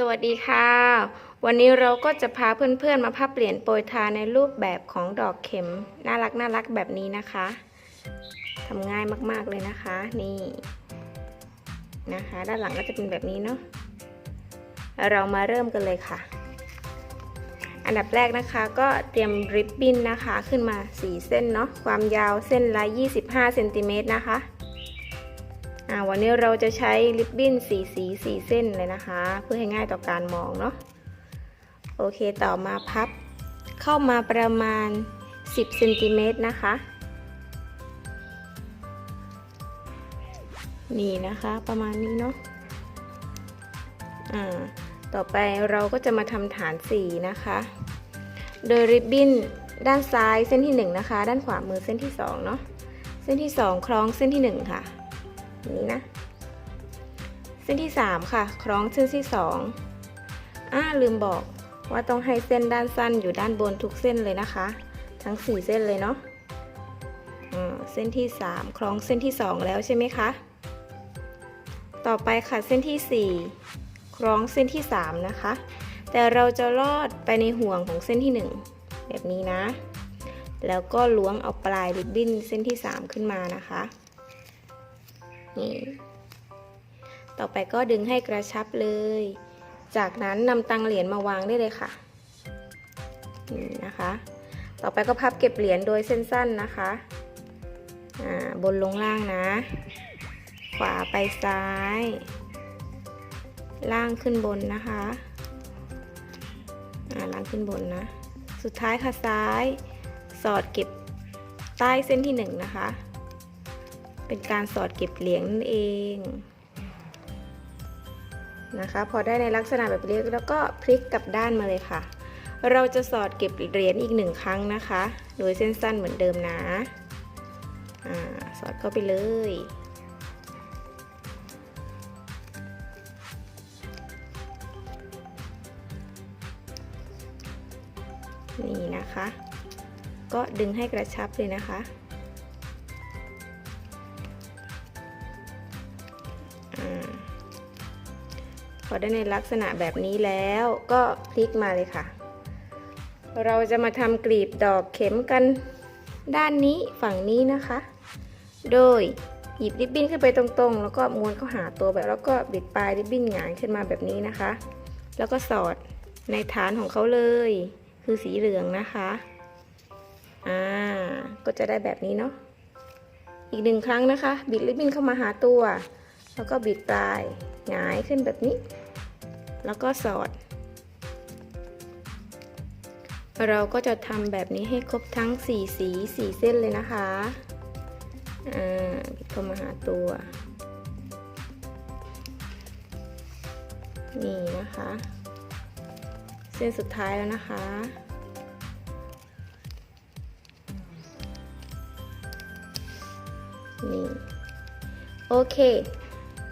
สวัสดีค่ะ วันนี้เราก็จะพาเพื่อนๆมาพับเหรียญโปรยทานในรูปแบบของดอกเข็ม น่ารักน่ารักแบบนี้นะคะทำง่ายมากๆเลยนะคะ นี่นะคะ ด้านหลังก็จะเป็นแบบนี้เนาะเรามาเริ่มกันเลยค่ะ อันดับแรกนะคะก็เตรียมริบบิ้นนะคะขึ้นมา 4 เส้นเนาะความยาวเส้นละ 25เซนติเมตรนะคะ วันนี้เราจะใช้ริบบิ้นสีสีสีเส้นเลยนะคะ เพื่อให้ง่ายต่อการมองเนาะโอเคต่อมาพับ เข้ามาประมาณ 10เซนติเมตรนะคะ นี่นะคะประมาณนี้เนาะอ่าต่อไปเราก็จะมาทำฐานสีนะคะ โดยริบบิ้นด้านซ้ายเส้นที่ 1 นะคะ ด้านขวามือเส้นที่ 2 เนาะเส้นที่ 2 คล้องเส้นที่ 1 ค่ะ นี้นะ เส้นที่ 3 ค่ะ คล้องเส้นที่ 2อ่าลืมบอกว่าต้องให้เส้นด้านสั้นอยู่ด้านบนทุกเส้นเลยนะคะ ทั้ง 4 เส้นเลยเนาะเส้นที่ 3 คล้องเส้นที่ 2 แล้วใช่ไหมคะ ต่อไปค่ะเส้นที่ 4 คล้องเส้นที่ 3 นะคะ แต่เราจะลอดไปในห่วงของเส้นที่ 1 แบบนี้นะ แล้วก็ล้วงเอาปลายริบบิ้นเส้นที่ 3 ขึ้นมานะคะ นี่ต่อไปก็ดึงให้กระชับเลย จากนั้นนำตังเหรียญมาวางได้เลยค่ะนี่นะคะ ต่อไปก็พับเก็บเหรียญโดยเส้นสั้นนะคะบนลงล่างนะ ขวาไปซ้าย ล่างขึ้นบนนะคะล่างขึ้นบนนะ สุดท้ายค่ะซ้าย สอดเก็บใต้เส้นที่หนึ่งนะคะ เป็นการสอดเก็บเหรียญนั่นเองนะคะ พอได้ในลักษณะแบบนี้แล้วก็พลิกกลับด้านมาเลยค่ะ เราจะสอดเก็บเหรียญอีกหนึ่งครั้งนะคะ โดยเส้นสั้นเหมือนเดิมนะอสอดเข้าไปเลยนี่นะคะ ก็ดึงให้กระชับเลยนะคะ พอได้ในลักษณะแบบนี้แล้วก็พลิกมาเลยค่ะ เราจะมาทำกลีบดอกเข็มกันด้านนี้ฝั่งนี้นะคะ โดยหยิบริบบิ้นขึ้นไปตรงๆ แล้วก็ม้วนเข้าหาตัวแบบแล้วก็บิดปลายริบบิ้นหงายขึ้นมาแบบนี้นะคะ แล้วก็สอดในฐานของเขาเลย คือสีเหลืองนะคะอ่าก็จะได้แบบนี้เนาะอีกหนึ่งครั้งนะคะ บิดริบบิ้นเข้ามาหาตัว แล้วก็บิดปลายหงายขึ้นแบบนี้ แล้วก็สอด เราก็จะทำแบบนี้ให้ครบทั้ง 4 สี 4 เส้นเลยนะคะ อ่าบิดเข้ามาหาตัว นี่นะคะ เส้นสุดท้ายแล้วนะคะนี่โอเค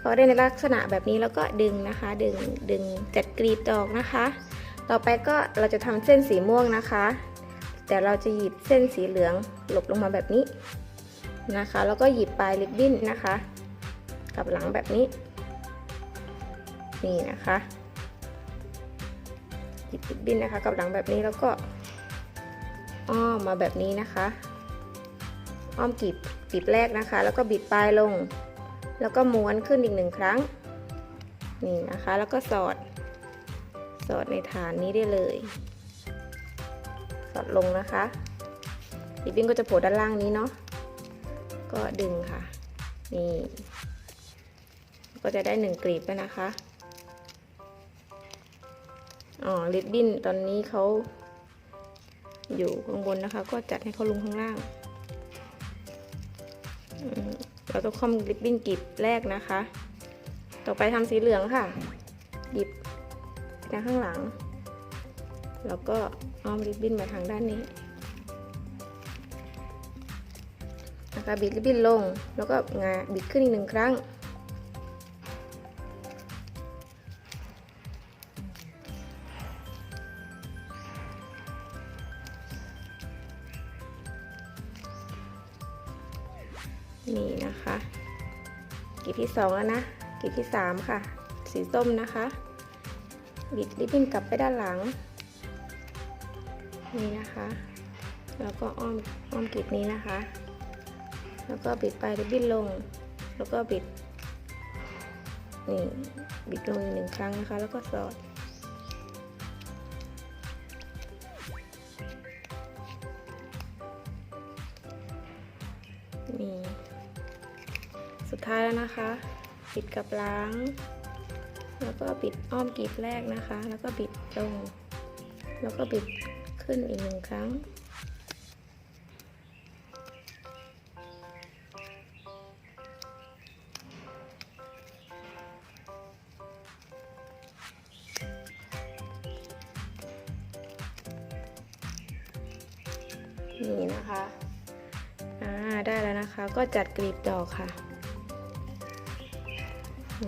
อได้ในลักษณะแบบนี้แล้วก็ดึงนะคะ ดึงดึงจัดกรีบดอกนะคะ ต่อไปก็เราจะทำเส้นสีม่วงนะคะ แต่เราจะหยิบเส้นสีเหลืองหลบลงมาแบบนี้นะคะ แล้วก็หยิบปลายริบบิ้นนะคะ กับหลังแบบนี้ นี่นะคะหยิบริบบิ้นนะคะกับหลังแบบนี้แล้วก็อ้อมมาแบบนี้นะคะ อ้อมกลีบกลีบแรกนะคะ แล้วก็บิดปลายลง แล้วก็ม้วนขึ้นอีกหนึ่งครั้ง นี่นะคะ แล้วก็สอด สอดในฐานนี้ได้เลย สอดลงนะคะริบบิ้นก็จะโผล่ด้านล่างนี้เนาะ ก็ดึงค่ะ นี่ ก็จะได้หนึ่งกลีบแล้วนะคะ อ๋อ ริบบิ้นตอนนี้เขาอยู่ข้างบนนะคะ ก็จัดให้เขาลงข้างล่าง เราต้องคอมริบบิ้นกลีบแรกนะคะ ต่อไปทำสีเหลืองค่ะ หยิบทางข้างหลัง แล้วก็อ้อมริบบิ้นมาทางด้านนี้นะคะบิดริบบิ้นลง แล้วก็งาบิดขึ้นอีกหนึ่งครั้ง นี่นะคะกลีบที่สองแล้วนะกลีบที่สามค่ะ สีส้มนะคะ บิดริบบิ้นกลับไปด้านหลัง นี่นะคะ แล้วก็อ้อมอ้อมกลีบนี้นะคะ แล้วก็บิดปลายริบบิ้นลง แล้วก็บิดนี่บิดลงอีกหนึ่งครั้งนะคะ แล้วก็สอดนี่ สุดท้ายแล้วนะคะ ปิดกับล้าง แล้วก็ปิดอ้อมกลีบแรกนะคะ แล้วก็บิดลง แล้วก็บิดขึ้นอีกหนึ่งครั้งนี่นะคะ อ่า ได้แล้วนะคะ ก็จัดกลีบดอกค่ะ พอ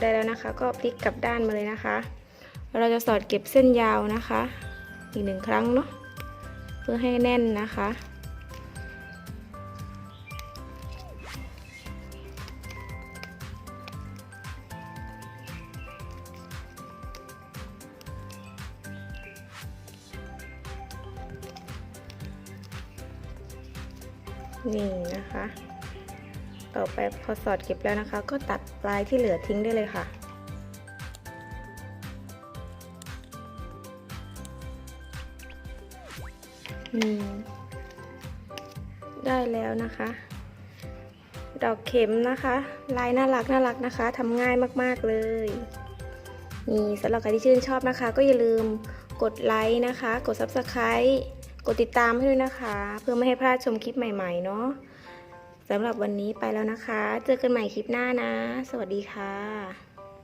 ได้แล้วนะคะ ก็พลิกกลับด้านมาเลยนะคะ เราจะสอดเก็บเส้นยาวนะคะ อีกหนึ่งครั้งเนาะเพื่อให้แน่นนะคะ นี่นะคะ ต่อไปพอสอดเก็บแล้วนะคะ ก็ตัดปลายที่เหลือทิ้งได้เลยค่ะ นี่ได้แล้วนะคะ ดอกเข็มนะคะ ลายน่ารักน่ารักนะคะทำง่ายมากๆเลยนี่สำหรับใครที่ชื่นชอบนะคะ ก็อย่าลืมกดไลค์นะคะ กด Subscribe กดติดตามให้ด้วยนะคะ เพื่อไม่ให้พลาดชมคลิปใหม่ ๆ เนาะสำหรับวันนี้ไปแล้วนะคะ เจอกันใหม่คลิปหน้านะ สวัสดีค่ะ